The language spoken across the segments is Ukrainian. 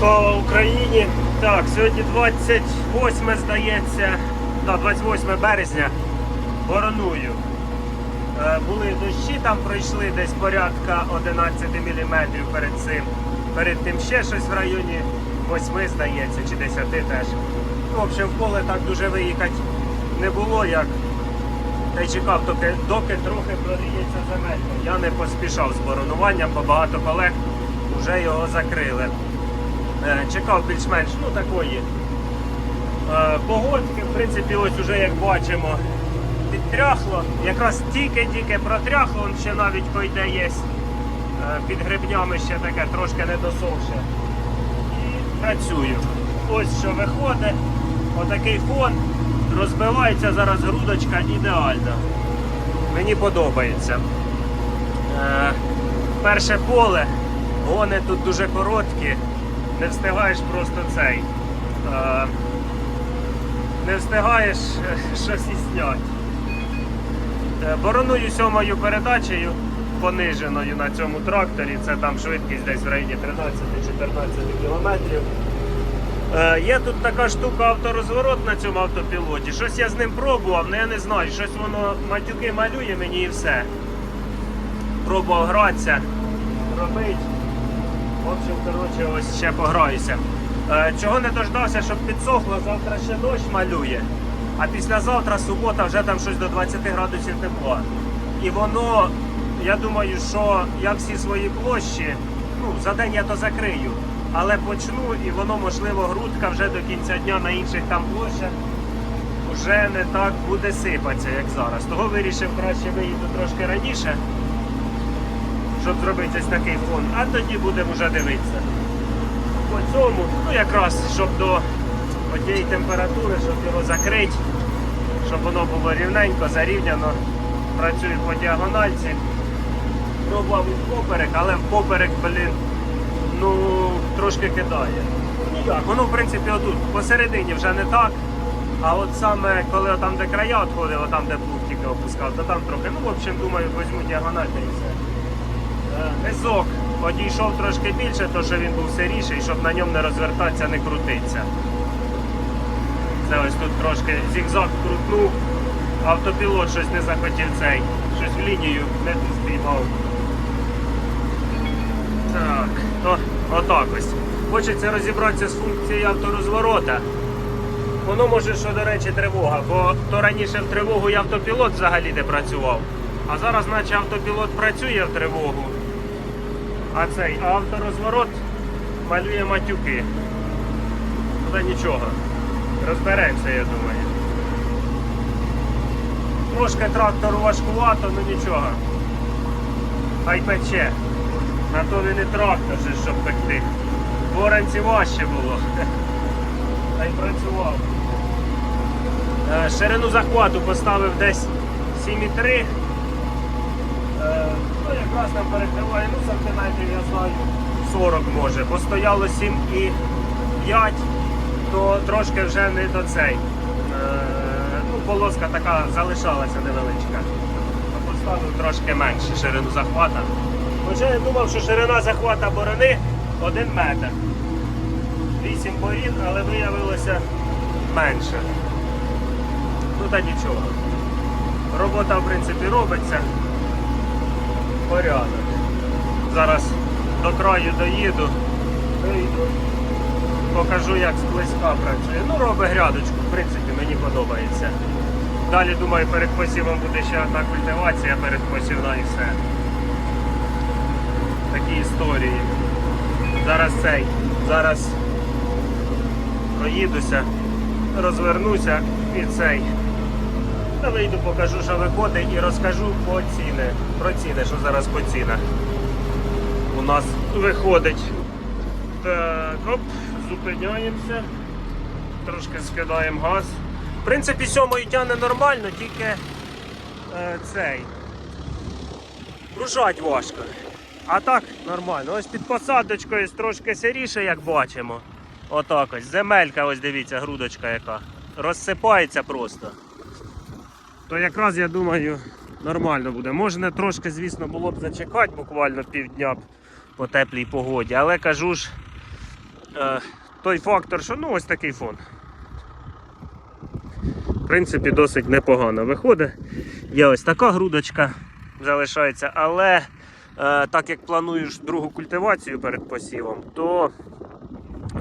Слава Україні! Так, сьогодні 28 здається, да, 28 березня. Вороную. Е, були дощі, там пройшли десь порядка 11 мм перед цим. Перед тим ще щось в районі 8, здається, чи 10 теж. Ну, в общем, в поле так дуже виїхати не було, як та й чекав, доки, доки трохи прогріється земелька. Я не поспішав з боронуванням, бо багато колег вже його закрили. Е, Чекав більш-менш ну, такої е, погодки. В принципі, ось уже як бачимо, підтряхло. Якраз тільки-тільки протряхло, он ще навіть койде є. Е, Під гребнями ще таке трошки не досохше. І працюю. Ось що виходить. Отакий фон. Розбивається зараз грудочка ідеально. Мені подобається. Е, перше поле, гони тут дуже короткі, не встигаєш просто цей. Е, не встигаєш е, щось і знять. Е, Бороную сьомою передачею пониженою на цьому тракторі. Це там швидкість десь в районі 13-14 кілометрів. Е, Є тут така штука авторозворот на цьому автопілоті. Щось я з ним пробував, але я не знаю, щось воно матюки малює мені і все. Пробував гратися, робити. В общем, коротше, ось ще пограюся. Е, Чого не дождався, щоб підсохло, завтра ще дощ малює. А післязавтра субота вже там щось до 20 градусів тепла. І воно, я думаю, що я всі свої площі, ну, за день я то закрию, але почну і воно, можливо, грудка вже до кінця дня на інших там площах вже не так буде сипатися, як зараз. Того вирішив краще виїду трошки раніше, щоб зробити ось такий фон, а тоді будемо вже дивитися. По цьому, ну якраз, щоб до однієї температури, щоб його закрити, щоб воно було рівненько, зарівняно. Працюю по діагональці. Пробував і впоперек, але впоперек, блін, ну трошки кидає. Ніяк, воно в принципі отут посередині вже не так. А от саме коли там, де края відходило, там, де плуг тільки опускав, то там трохи. Ну, в общем, думаю, візьму діагональ і все. Низок одійшов трошки більше, то що він був сиріший, щоб на ньому не розвертатися, не крутитися. Це ось тут трошки зігзаг крутнув, автопілот щось не захотів цей, щось в лінію не ту спіймав. Так, то отак ось. Хочеться розібратися з функцією авторозворота. Воно може, що, до речі, тривога, бо то раніше в тривогу і автопілот взагалі не працював. А зараз, наче автопілот працює в тривогу. А цей авторозворот малює матюки. Та нічого. Розберемося, я думаю. Трошки трактору важкувато, ну нічого. Хай пече. На то він і трактор, же, щоб пекти. В важче було. Та й працював. Е, Ширину захвату поставив десь 7,3. Ну, якраз там перекриває, ну, сантиметрів, я знаю, 40 може. Постояло 7,5, то трошки вже не до цей. Е, Ну, полоска така залишалася невеличка. Поставив трошки менше ширину захвата. Хоча я думав, що ширина захвата борони 1 метр. 8 борін, але виявилося менше. Ну та нічого. Робота в принципі робиться. Порядок. Зараз до краю доїду, вийду, покажу як сплеска працює. Ну, робить грядочку, в принципі, мені подобається. Далі, думаю, перед посівом буде ще одна культивація перед посівна і все. Такі історії. Зараз цей. Зараз проїдуся, розвернуся і цей. Та вийду, покажу, що виходить і розкажу по ціни. Про ціни, що зараз по цінах у нас виходить. Так, оп, зупиняємося. Трошки скидаємо газ. В принципі, сьомою тягне нормально, тільки е, цей. Рушать важко. А так нормально. Ось під посадочкою трошки сиріше, як бачимо. Отак ось. Земелька, ось дивіться, грудочка яка. Розсипається просто. То якраз я думаю нормально буде. Можна трошки, звісно, було б зачекати буквально півдня по теплій погоді, але кажу ж, е, той фактор, що ну ось такий фон. В принципі, досить непогано виходить. Є ось така грудочка залишається, але е, так як плануєш другу культивацію перед посівом, то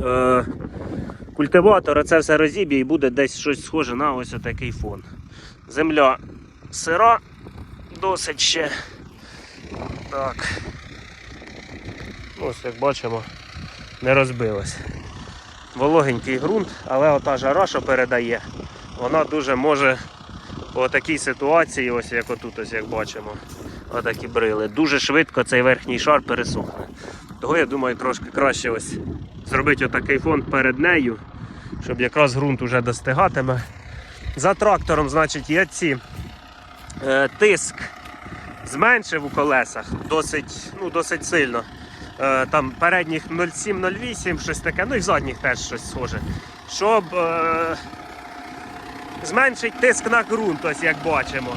е, культиватор це все розіб'є і буде десь щось схоже на ось такий фон. Земля сира, досить ще. Так. Ось як бачимо, не розбилось. Вологенький ґрунт, але ота жара, що передає, вона дуже може по такій ситуації, ось як отут, ось як бачимо, отакі брили, дуже швидко цей верхній шар пересохне. Того я думаю, трошки краще ось зробити отакий фон перед нею, щоб якраз ґрунт уже достигатиме. За трактором, значить, є ці е, тиск зменшив у колесах досить, ну, досить сильно. Е, там передніх 0,7-0,8, щось таке, ну і задніх теж щось схоже. Щоб е, зменшити тиск на ґрунт, ось як бачимо.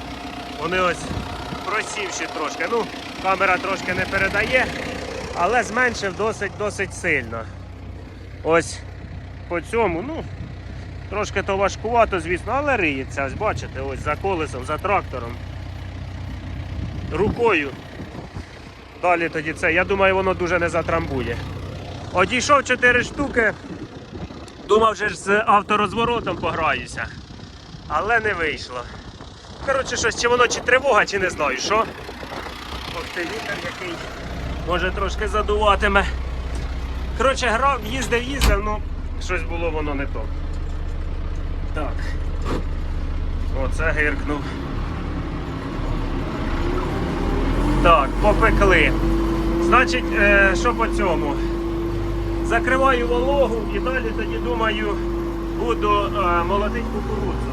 Вони ось просівші трошки. Ну, камера трошки не передає, але зменшив досить досить сильно. Ось по цьому, ну, трошки то важкувато, звісно, але риється. Ось бачите, ось за колесом, за трактором. Рукою. Далі тоді це. Я думаю, воно дуже не затрамбує. Одійшов 4 штуки. Думав, вже з авторозворотом пограюся. Але не вийшло. Коротше, щось, чи воно чи тривога, чи не знаю що. Ох ти вітер який. Може трошки задуватиме. Коротше, грав, їздив, їздив, ну щось було воно не то. Так. Оце гиркнув. Так, попекли. Значить, е, що по цьому? Закриваю вологу і далі тоді думаю, буду е, молотити кукурудзу.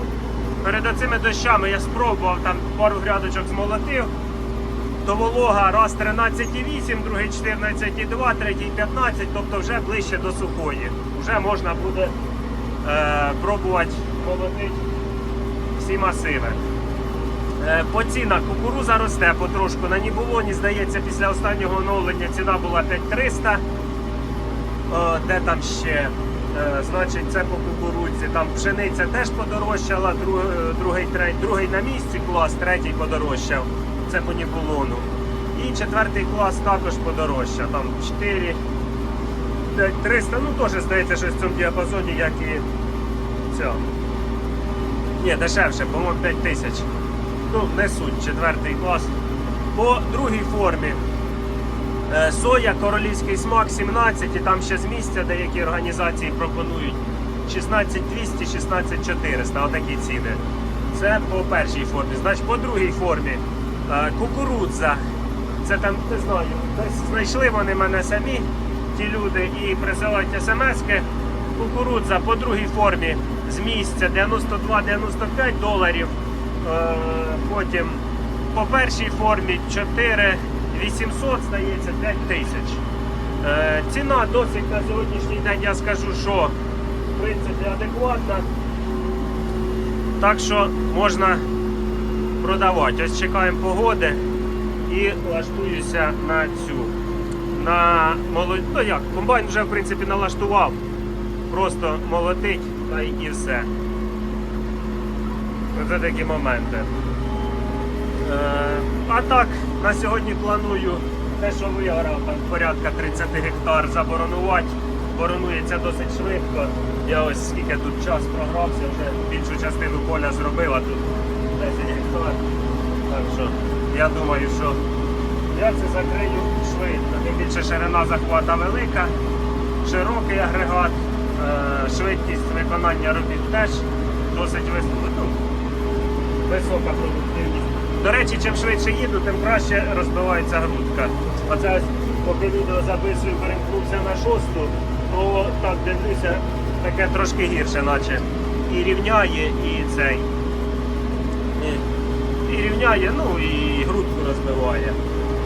Перед цими дощами я спробував там пару грядочок змолотив, то волога раз 13,8, другий 14,2, третій 15, тобто вже ближче до сухої. Вже можна буде е, пробувати молотити всі масиви. Е, По цінах кукуруза росте потрошку. На Нібулоні, здається, після останнього оновлення ціна була 5300. Де там ще? Е, Значить, це по кукурудзі. Там пшениця теж подорожчала, е, другий, третій, другий на місці клас, третій подорожчав. Це по Нібулону. І четвертий клас також подорожчав. Там 4, 300, ну теж здається, щось в цьому діапазоні, як і ця. Ні, дешевше, по-моєму, 5 тисяч. Ну, не суть, четвертий клас. По другій формі. Е, Соя, королівський смак 17, і там ще з місця деякі організації пропонують 16200, 16400, отакі ціни. Це по першій формі. Значить, по другій формі е, кукурудза. Це там, не знаю, десь знайшли вони мене самі, ті люди, і присилають смски. Кукурудза по другій формі з місця 92-95 доларів. Е, Потім по першій формі 4 800, здається, 5 тисяч. Е, Ціна досить на сьогоднішній день, я скажу, що в принципі адекватна. Так що можна продавати. Ось чекаємо погоди і лаштуюся на цю. На молод... Ну як, комбайн вже в принципі налаштував. Просто молотить та й і все. Це такі моменти. Е, а так, на сьогодні планую те, що виграв, там порядка 30 гектар заборонувати. Боронується досить швидко. Я ось скільки тут час програвся, вже більшу частину поля зробив, а тут 10 гектар. Так що я думаю, що я це закрию швидко. Тим більше ширина захвата велика, широкий агрегат, швидкість виконання робіт теж досить. Ну, висока продуктивність. До речі, чим швидше їду, тим краще розбивається грудка. Оце поки відео записую, перемкнувся на шосту, то так дивлюся, таке трошки гірше, наче і рівняє, і цей. І, рівняє, ну і грудку розбиває.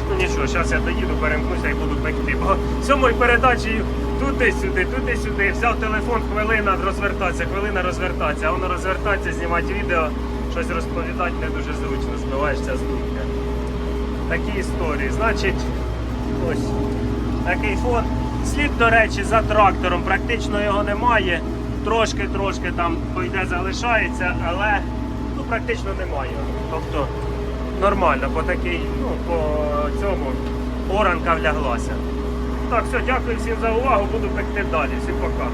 Ну нічого, зараз я доїду, перемкнуся і буду пекти. Бо сьомою передачею туди-сюди, туди-сюди. Взяв телефон, хвилина розвертатися, хвилина розвертатися, а воно розвертатися, знімати відео, щось розповідати не дуже зручно, збиваєшся з думки. Такі історії. Значить, ось такий фон. Слід, до речі, за трактором. Практично його немає. Трошки-трошки там пойде, залишається, але ну, практично немає. Тобто нормально, по такій, ну, по цьому оранка вляглася так, все, дякую всім за увагу. Буду пекти далі. Всім пока.